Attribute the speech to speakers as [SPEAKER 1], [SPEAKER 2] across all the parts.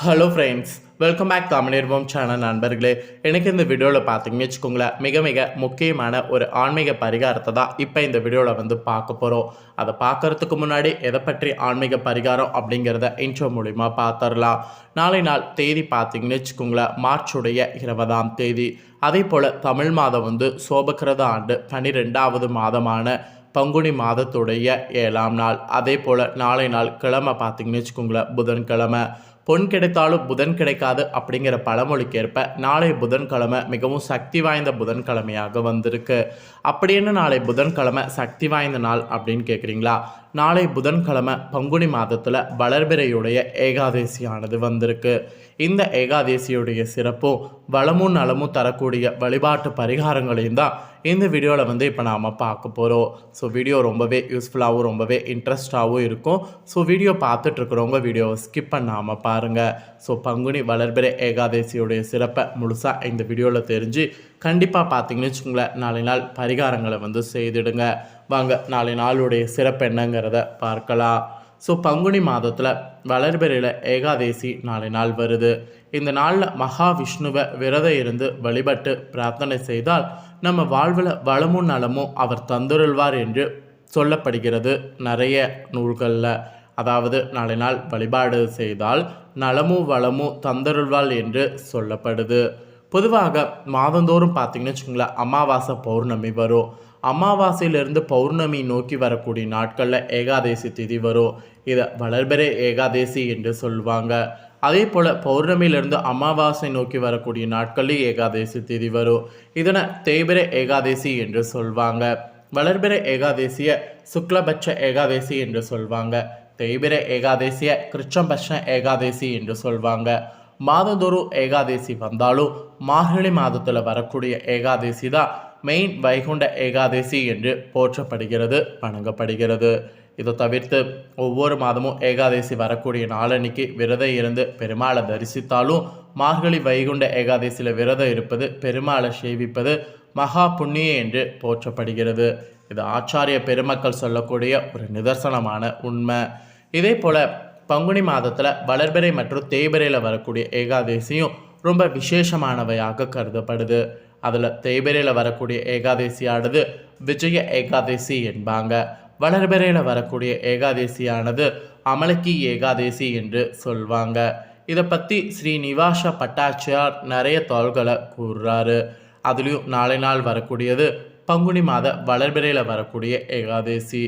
[SPEAKER 1] Hello friends welcome back Tamizharvam channel நண்பர்களே. எனக்கு இந்த வீடியோவில் பார்த்தீங்கன்னு வச்சுக்கோங்களேன் மிக மிக முக்கியமான ஒரு ஆன்மீக பரிகாரத்தை தான் இப்போ இந்த வீடியோவில் வந்து பார்க்க போகிறோம் அதை பார்க்கறதுக்கு முன்னாடி எதை பற்றி ஆன்மீக பரிகாரம் அப்படிங்கிறத இன்ட்ரோ மூலிமா பார்த்துடலாம் நாளை நாள் தேதி பார்த்தீங்கன்னு வச்சுக்கோங்களேன் மார்ச்சுடைய இருபதாம் தேதி. அதே போல் தமிழ் மாதம் வந்து சோபக்கிரத ஆண்டு பன்னிரெண்டாவது மாதமான பங்குனி மாதத்துடைய ஏழாம் நாள். அதே போல் நாளை நாள் கிழமை பார்த்தீங்கன்னு வச்சுக்கோங்களேன் புதன்கிழமை. பொன் கிடைத்தாலும் புதன் கிடைக்காது அப்படிங்கிற பழமொழிக்கேற்ப நாளை புதன்கிழமை மிகவும் சக்தி வாய்ந்த புதன்கிழமையாக வந்திருக்கு. அப்படி என்ன நாளை புதன்கிழமை சக்தி வாய்ந்த நாள் அப்படின்னு கேட்குறீங்களா நாளை புதன்கிழமை பங்குனி மாதத்தில் வளர்பிறையுடைய ஏகாதேசியானது வந்திருக்கு. இந்த ஏகாதேசியுடைய சிறப்பும் வளமும் நலமும் தரக்கூடிய வழிபாட்டு பரிகாரங்களையும் தான் இந்த வீடியோவில் வந்து இப்போ நாம் பார்க்க போகிறோம் ஸோ வீடியோ ரொம்பவே யூஸ்ஃபுல்லாகவும் ரொம்பவே இன்ட்ரெஸ்டாகவும் இருக்கும். ஸோ வீடியோ பார்த்துட்ருக்குறவங்க வீடியோவை ஸ்கிப் பண்ணாமல் பாருங்கள் ஸோ பங்குனி வளர்பிறை ஏகாதசியுடைய சிறப்பை முழுசாக இந்த வீடியோவில் தெரிஞ்சு கண்டிப்பாக பார்த்தீங்கன்னு வச்சுக்கோங்களேன் நாளை நாள் பரிகாரங்களை வந்து செய்திடுங்க. வாங்க நாளை நாளுடைய சிறப்பு என்னங்கிறத பார்க்கலாம். ஸோ பங்குனி மாதத்தில் வளர்பிறையில் ஏகாதேசி நாளை நாள் வருது. இந்த நாளில் மகாவிஷ்ணுவை விரதம் இருந்து வழிபட்டு பிரார்த்தனை செய்தால் நம்ம வாழ்வில் வளமும் நலமும் அவர் தந்துருள்வார் என்று சொல்லப்படுகிறது. நிறைய நூல்களில் அதாவது நாளை நாள் வழிபாடு செய்தால் நலமும் வளமும் தந்தருள்வாள் என்று சொல்லப்படுது. பொதுவாக மாதந்தோறும் பார்த்தீங்கன்னு வச்சுக்கோங்களேன் அமாவாசை பௌர்ணமி வரும். அமாவாசையிலிருந்து பௌர்ணமி நோக்கி வரக்கூடிய நாட்களில் ஏகாதேசி திதி வரும். இதை வளர்பெறே ஏகாதேசி என்று சொல்லுவாங்க. அதே போல் பௌர்ணமியிலிருந்து அமாவாசை நோக்கி வரக்கூடிய நாட்களில் ஏகாதேசி திதி வரும். இதனை தேய்பிர ஏகாதேசி என்று சொல்வாங்க. வளர்பிற ஏகாதேசிய சுக்லபட்ச ஏகாதேசி என்று சொல்வாங்க. தெய்பிர ஏகாதேசிய கிருஷ்ணபட்ச ஏகாதேசி என்று சொல்வாங்க. மாதந்தோறும் ஏகாதேசி வந்தாலும் மார்கழி மாதத்தில் வரக்கூடிய ஏகாதேசி தான் மெயின் வைகுண்ட ஏகாதேசி என்று போற்றப்படுகிறது வணங்கப்படுகிறது. இதை தவிர்த்து ஒவ்வொரு மாதமும் ஏகாதசி வரக்கூடிய நாளன்னைக்கு விரதம் இருந்து பெருமாளை தரிசித்தாலும் மார்கழி வைகுண்ட ஏகாதசியில் விரதம் இருப்பது பெருமாளை சேவிப்பது மகா புண்ணிய என்று போற்றப்படுகிறது. இது ஆச்சாரிய பெருமக்கள் சொல்லக்கூடிய ஒரு நிதர்சனமான உண்மை. இதே போல் பங்குனி மாதத்தில் வளர்பிறை மற்றும் தேய்பிரையில் வரக்கூடிய ஏகாதசியும் ரொம்ப விசேஷமானவையாக கருதப்படுது. அதில் தேய்பிரையில் வரக்கூடிய ஏகாதசியானது விஜய ஏகாதசி என்பாங்க. வளர்பிறையில் வரக்கூடிய ஏகாதசியானது அமலக்கி ஏகாதசி என்று சொல்வாங்க. இதை பற்றி ஸ்ரீ நிவாஷ பட்டாச்சியார் நிறைய தாள்களை கூறுறாரு. அதுலேயும் நாளை நாள் வரக்கூடியது பங்குனி மாத வளர்பிறையில் வரக்கூடிய ஏகாதசி.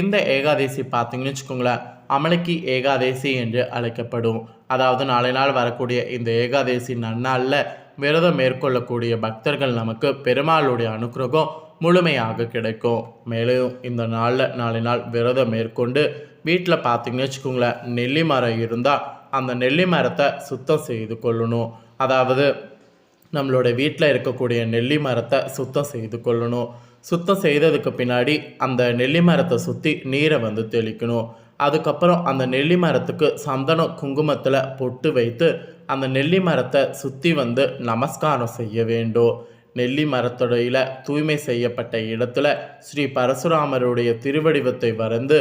[SPEAKER 1] இந்த ஏகாதசி பார்த்தீங்கன்னு வச்சுக்கோங்களேன் அமலக்கி ஏகாதசி என்று அழைக்கப்படும். அதாவது நாளை நாள் வரக்கூடிய இந்த ஏகாதசி நன்னாளில் விரதம் மேற்கொள்ளக்கூடிய பக்தர்கள் நமக்கு பெருமாளுடைய அனுகிரகம் முழுமையாக கிடைக்கும். மேலும் இந்த நாளில் நாளை நாள் விரதம் மேற்கொண்டு வீட்டில் பார்த்தீங்கன்னு வச்சுக்கோங்களேன் நெல்லி மரம் இருந்தால் அந்த நெல்லி மரத்தை சுத்தம் செய்து கொள்ளணும். அதாவது நம்மளோட வீட்டில் இருக்கக்கூடிய நெல்லி மரத்தை சுத்தம் செய்து கொள்ளணும். சுத்தம் செய்ததுக்கு பின்னாடி அந்த நெல்லி மரத்தை சுற்றி நீரை வந்து தெளிக்கணும். அதுக்கப்புறம் அந்த நெல்லி மரத்துக்கு சந்தனம் குங்குமத்தில் பொட்டு வைத்து அந்த நெல்லி மரத்தை சுற்றி வந்து நமஸ்காரம் செய்ய வேண்டும். நெல்லி மரத்தொடையில் தூய்மை செய்யப்பட்ட இடத்துல ஸ்ரீ பரசுராமருடைய திருவடிவத்தை வரைந்து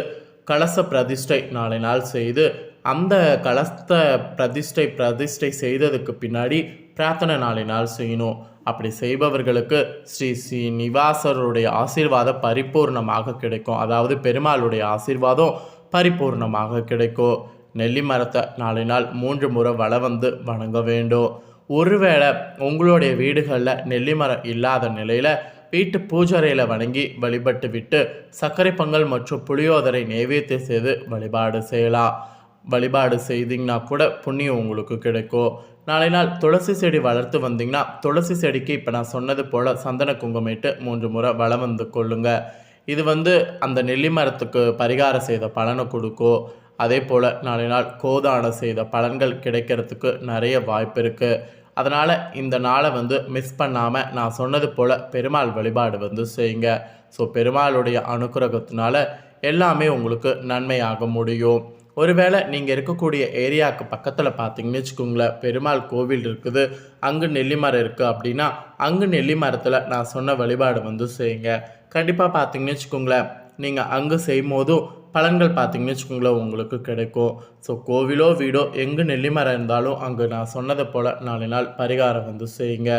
[SPEAKER 1] கலச பிரதிஷ்டை நாளை நாள் செய்து அந்த கலச பிரதிஷ்டை பிரதிஷ்டை செய்ததுக்கு பின்னாடி பிரார்த்தனை நாளை நாள் செய்யணும். அப்படி செய்பவர்களுக்கு ஸ்ரீ ஸ்ரீ நிவாசருடைய ஆசீர்வாதம் பரிபூர்ணமாக கிடைக்கும். அதாவது பெருமாளுடைய ஆசீர்வாதம் பரிபூர்ணமாக கிடைக்கும். நெல்லி மரத்தை நாளை நாள் மூன்று முறை வள வந்து வணங்க வேண்டும். ஒருவேளை உங்களுடைய வீடுகளில் நெல்லி மரம் இல்லாத நிலையில் வீட்டு பூஜறையில் வணங்கி வழிபட்டு விட்டு சர்க்கரை பொங்கல் மற்றும் புளியோதரை நெய்வேத்திய செய்து வழிபாடு செய்யலாம். வழிபாடு செய்தீங்கன்னா கூட புண்ணியம் உங்களுக்கு கிடைக்கும். நாளை நாள் துளசி செடி வளர்த்து வந்தீங்கன்னா துளசி செடிக்கு இப்போ நான் சொன்னது போல் சந்தன குங்குமிட்டு மூன்று முறை வளம் வந்து கொள்ளுங்க. இது வந்து அந்த நெல்லி மரத்துக்கு பரிகாரம் செய்த பலனை கொடுக்கும். அதே போல் நாளை நாள் கோதானம் செய்த பலன்கள் கிடைக்கிறதுக்கு நிறைய வாய்ப்பு இருக்குது அதனால் இந்த நாளை வந்து மிஸ் பண்ணாமல் நான் சொன்னது போல் பெருமாள் வழிபாடு வந்து செய்யுங்க. ஸோ பெருமாளுடைய அனுகிரகத்தினால எல்லாமே உங்களுக்கு நன்மையாக முடியும். ஒருவேளை நீங்கள் இருக்கக்கூடிய ஏரியாவுக்கு பக்கத்தில் பார்த்தீங்கன்னு வச்சுக்கோங்களேன் பெருமாள் கோவில் இருக்குது அங்கு நெல்லி மரம் இருக்குது அப்படின்னா அங்கு நெல்லி மரத்தில் நான் சொன்ன வழிபாடு வந்து செய்யுங்க. கண்டிப்பாக பார்த்தீங்கன்னு வச்சுக்கோங்களேன் நீங்கள் அங்கே செய்யும் போதும் பலன்கள் பார்த்தீங்கன்னு வச்சுக்கோங்களேன் உங்களுக்கு கிடைக்கும் ஸோ கோவிலோ வீடோ எங்கே நெல்லிமரம் இருந்தாலும் அங்கே நான் சொன்னதை போல் நாலு நாள் பரிகாரம் வந்து செய்யுங்க.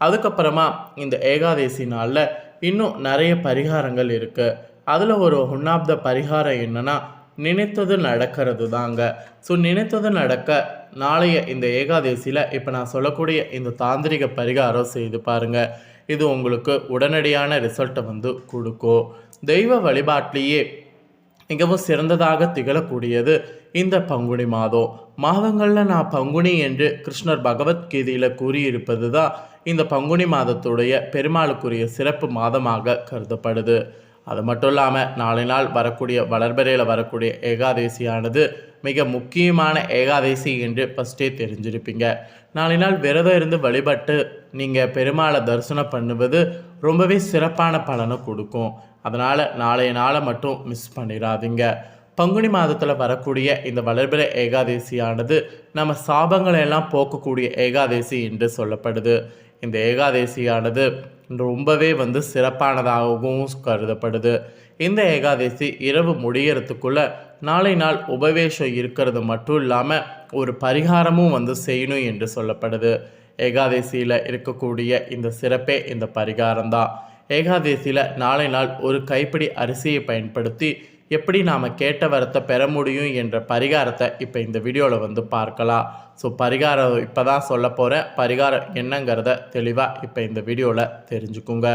[SPEAKER 1] அதுக்கப்புறமா இந்த ஏகாதசி நாளில் இன்னும் நிறைய பரிகாரங்கள் இருக்குது அதில் ஒரு ஒன் ஆஃப் த பரிகாரம் என்னன்னா நினைத்தது நடக்கிறது தாங்க. ஸோ நினைத்தது நடக்க நாளைய இந்த ஏகாதசியில் இப்போ நான் சொல்லக்கூடிய இந்த தாந்திரிக பரிகாரம் செய்து பாருங்கள் இது உங்களுக்கு உடனடியான ரிசல்ட்டை வந்து கொடுக்கும். தெய்வ வழிபாட்டிலேயே மிகவும் சிறந்ததாக திகழக்கூடியது. இந்த பங்குனி மாதம் மாதங்களில் நான் பங்குனி என்று கிருஷ்ணர் பகவத்கீதையில் கூறியிருப்பது தான் இந்த பங்குனி மாதத்துடைய பெருமாளுக்குரிய சிறப்பு மாதமாக கருதப்படுது. அது மட்டும் இல்லாமல் நாளை நாள் வரக்கூடிய வளர்பறையில் வரக்கூடிய ஏகாதசியானது மிக முக்கியமான ஏகாதசி என்று ஃபஸ்ட்டே தெரிஞ்சிருப்பீங்க. நாளை நாள் விரதம் இருந்து வழிபட்டு நீங்கள் பெருமாளை தரிசனம் பண்ணுவது ரொம்பவே சிறப்பான பலனை கொடுக்கும். அதனால் நாளைய நாளை மட்டும் மிஸ் பண்ணிடாதீங்க. பங்குனி மாதத்தில் வரக்கூடிய இந்த வளர்பிறை ஏகாதசியானது நம்ம சாபங்களை எல்லாம் போக்கக்கூடிய ஏகாதசி என்று சொல்லப்படுது. இந்த ஏகாதசியானது ரொம்பவே வந்து சிறப்பானதாகவும் கருதப்படுது. இந்த ஏகாதசி இரவு முடியறதுக்குள்ள நாளை நாள் உபவேஷம் இருக்கிறது மட்டும் இல்லாமல் ஒரு பரிகாரமும் வந்து செய்யணும் என்று சொல்லப்படுது. ஏகாதசியில் இருக்கக்கூடிய இந்த சிறப்பே இந்த பரிகாரம் தான் ஏகாதசியில் நாளை நாள் ஒரு கைப்பிடி அரிசியை பயன்படுத்தி எப்படி நாம் கேட்ட வரத்தை பெற முடியும் என்ற பரிகாரத்தை இப்போ இந்த வீடியோவில் வந்து பார்க்கலாம். ஸோ பரிகாரம் இப்போ தான் சொல்ல போகிறேன் பரிகாரம் என்னங்கிறத தெளிவாக இப்போ இந்த வீடியோவில் தெரிஞ்சுக்குங்க.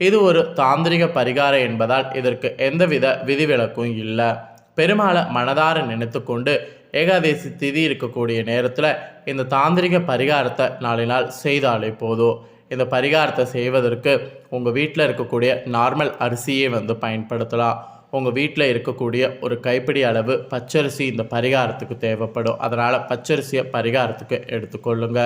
[SPEAKER 1] இது ஒரு தாந்திரிக பரிகாரம் என்பதால் இதற்கு எந்தவித விதிவிலக்கும் இல்லை. பெருமாளை மனதார நினைத்து கொண்டு ஏகாதசி திதி இருக்கக்கூடிய நேரத்தில் இந்த தாந்திரிக பரிகாரத்தை நாளை நாள் செய்தாலே போதும். இந்த பரிகாரத்தை செய்வதற்கு உங்கள் வீட்டில் இருக்கக்கூடிய நார்மல் அரிசியை வந்து பயன்படுத்தலாம். உங்கள் வீட்டில் இருக்கக்கூடிய ஒரு கைப்பிடி அளவு பச்சரிசி இந்த பரிகாரத்துக்கு தேவைப்படும். அதனால் பச்சரிசியை பரிகாரத்துக்கு எடுத்துக்கொள்ளுங்க.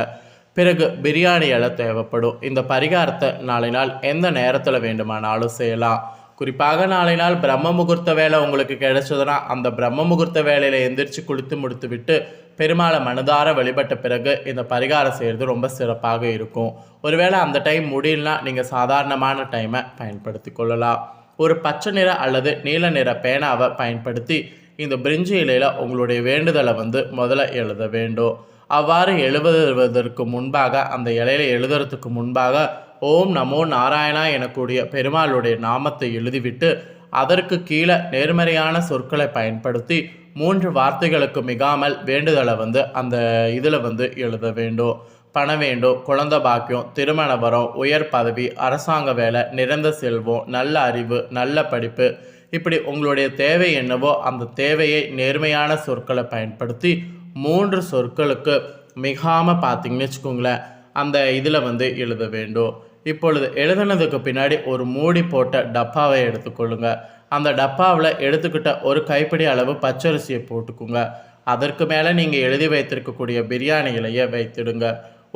[SPEAKER 1] பிறகு பிரியாணி இலை தேவைப்படும். இந்த பரிகாரத்தை நாளை நாள் எந்த நேரத்தில் வேண்டுமானாலும் செய்யலாம். குறிப்பாக நாளை நாள் பிரம்ம முகூர்த்த வேலை உங்களுக்கு கிடைச்சதுன்னா அந்த பிரம்ம முகூர்த்த வேலையில் எந்திரிச்சு குளித்து முடித்து விட்டு பெருமாளை மனதார வழிபட்ட பிறகு இந்த பரிகாரம் செய்கிறது ரொம்ப சிறப்பாக இருக்கும். ஒருவேளை அந்த டைம் முடியலனா நீங்கள் சாதாரணமான டைமை பயன்படுத்தி கொள்ளலாம். ஒரு பச்சை நிற அல்லது நீல நிற பேனாவை பயன்படுத்தி இந்த பிரிஞ்சு இலையில் உங்களுடைய வேண்டுதலை வந்து முதல்ல எழுத வேண்டும். அவ்வாறு எழுதுவதற்கு முன்பாக அந்த இலையில எழுதுறதுக்கு முன்பாக ஓம் நமோ நாராயணா எனக்கூடிய பெருமாளுடைய நாமத்தை எழுதிவிட்டு அதற்கு கீழே நேர்மறையான சொற்களை பயன்படுத்தி மூன்று வார்த்தைகளுக்கு மிகாமல் வேண்டுதலை வந்து அந்த இதில் வந்து எழுத வேண்டும். பணம் வேண்டும் குழந்த பாக்கியம் திருமண வரம் உயர் பதவி அரசாங்க வேலை நிறந்த செல்வம் நல்ல அறிவு நல்ல படிப்பு. இப்படி உங்களுடைய தேவை என்னவோ அந்த தேவையை நேர்மையான சொற்களை பயன்படுத்தி மூன்று சொற்களுக்கு மிகாமல் பார்த்தீங்கன்னு வச்சுக்கோங்களேன் அந்த இதில் வந்து எழுத வேண்டும். இப்பொழுது எழுதுனதுக்கு பின்னாடி ஒரு மூடி போட்ட டப்பாவை எடுத்துக்கொள்ளுங்கள் அந்த டப்பாவில் எடுத்துக்கிட்ட ஒரு கைப்பிடி அளவு பச்சரிசியை போட்டுக்குங்க. அதற்கு மேலே நீங்கள் எழுதி வைத்திருக்கக்கூடிய பிரியாணி இலையை வைத்திடுங்க.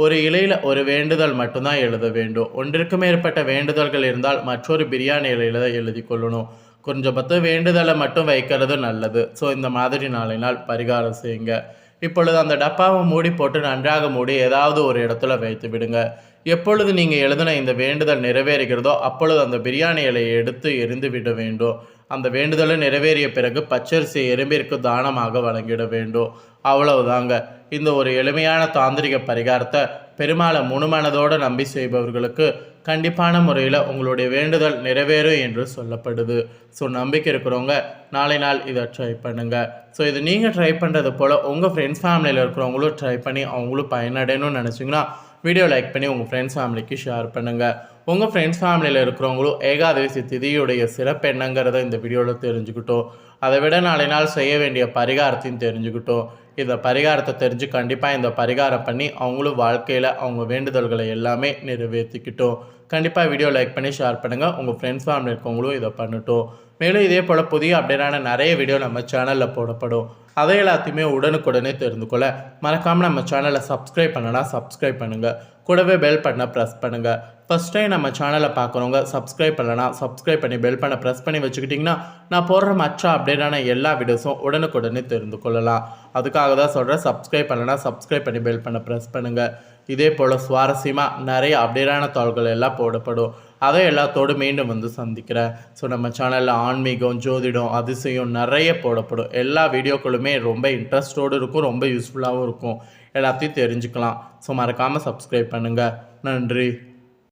[SPEAKER 1] ஒரு இலையில் ஒரு வேண்டுதல் மட்டும்தான் எழுத வேண்டும். ஒன்றிற்கு மேற்பட்ட வேண்டுதல்கள் இருந்தால் மற்றொரு பிரியாணி இலையில் தான் எழுதி கொள்ளணும். கொஞ்சம் பத்து வேண்டுதலை மட்டும் வைக்கிறது நல்லது. ஸோ இந்த மாதிரி நாளை நாள் பரிகாரம் செய்யுங்க. இப்பொழுது அந்த டப்பாவை மூடி போட்டு நன்றாக மூடி ஏதாவது ஒரு இடத்துல வைத்து விடுங்க. எப்பொழுது நீங்கள் எழுதின இந்த வேண்டுதல் நிறைவேறுகிறதோ அப்பொழுது அந்த பிரியாணி இலையை எடுத்து எரிந்து விட வேண்டும். அந்த வேண்டுதலை நிறைவேறிய பிறகு பச்சரிசி எறும்பிற்கு தானமாக வழங்கிட வேண்டும். அவ்வளவுதாங்க. இந்த ஒரு எளிமையான தாந்திரிக பரிகாரத்தை பெருமாளை முணுமனதோடு நம்பி செய்பவர்களுக்கு கண்டிப்பான முறையில் உங்களுடைய வேண்டுதல் நிறைவேறும் என்று சொல்லப்படுது. ஸோ நம்பிக்கை இருக்கிறவங்க நாளை நாள் இதை ட்ரை பண்ணுங்கள் ஸோ இது நீங்கள் ட்ரை பண்ணுறது போல் உங்கள் ஃப்ரெண்ட்ஸ் ஃபேமிலியில் இருக்கிறவங்களும் ட்ரை பண்ணி அவங்களும் பயனடையணும்னு நினச்சிங்கன்னா வீடியோ லைக் பண்ணி உங்கள் ஃப்ரெண்ட்ஸ் ஃபேமிலிக்கு ஷேர் பண்ணுங்கள் உங்கள் ஃப்ரெண்ட்ஸ் ஃபேமிலியில் இருக்கிறவங்களும் ஏகாதசி திதியுடைய சிறப்பு என்னங்கிறத இந்த வீடியோவில் தெரிஞ்சுக்கிட்டோம். அதை விட நாளை நாள் செய்ய வேண்டிய பரிகாரத்தையும் தெரிஞ்சுக்கிட்டோம். இந்த பரிகாரத்தை தெரிஞ்சு கண்டிப்பாக இந்த பரிகாரம் பண்ணி அவங்களும் வாழ்க்கையில் அவங்க வேண்டுதல்களை எல்லாமே நிறைவேற்றிக்கிட்டோம் கண்டிப்பாக வீடியோ லைக் பண்ணி ஷேர் பண்ணுங்கள் உங்கள் ஃப்ரெண்ட்ஸ் ஃபேமிலி இருக்கவங்களும் இதை பண்ணட்டும். மேலும் இதே போல் புதிய அப்டேட்டான நிறைய வீடியோ நம்ம சேனலில் போடப்படும். அதை எல்லாத்தையுமே உடனுக்குடனே தெரிந்து கொள்ள மறக்காமல் நம்ம சேனலை சப்ஸ்கிரைப் பண்ணனா சப்ஸ்கிரைப் பண்ணுங்கள் கூடவே பெல் பட்டனை ப்ரெஸ் பண்ணுங்கள் ஃபஸ்ட் டைம் நம்ம சேனலை பார்க்குறவங்க சப்ஸ்கிரைப் பண்ணலாம் சப்ஸ்கிரைப் பண்ணி பெல் பண்ண ப்ரெஸ் பண்ணி வச்சுக்கிட்டிங்கன்னா நான் போடுற மற்ற அப்டேட்டான எல்லா வீடியோஸும் உடனுக்குடனே தெரிந்து கொள்ளலாம். அதுக்காக தான் சொல்கிறேன் சப்ஸ்கிரைப் பண்ணலைன்னா சப்ஸ்கிரைப் பண்ணி பெல் பண்ண ப்ரெஸ் பண்ணுங்கள் இதே போல் சுவாரஸ்யமாக நிறைய அப்டேட்டான தாள்கள் எல்லாம் போடப்படும். அதை எல்லாத்தோடு மீண்டும் வந்து சந்திக்கிறேன். ஸோ நம்ம சேனலில் ஆன்மீகம் ஜோதிடம் அதிசயம் நிறைய போடப்படும். எல்லா வீடியோக்களுமே ரொம்ப இன்ட்ரெஸ்டோடு இருக்கும் ரொம்ப யூஸ்ஃபுல்லாகவும் இருக்கும். எல்லாத்தையும் தெரிஞ்சுக்கலாம். ஸோ மறக்காமல் சப்ஸ்கிரைப் பண்ணுங்கள் நன்றி.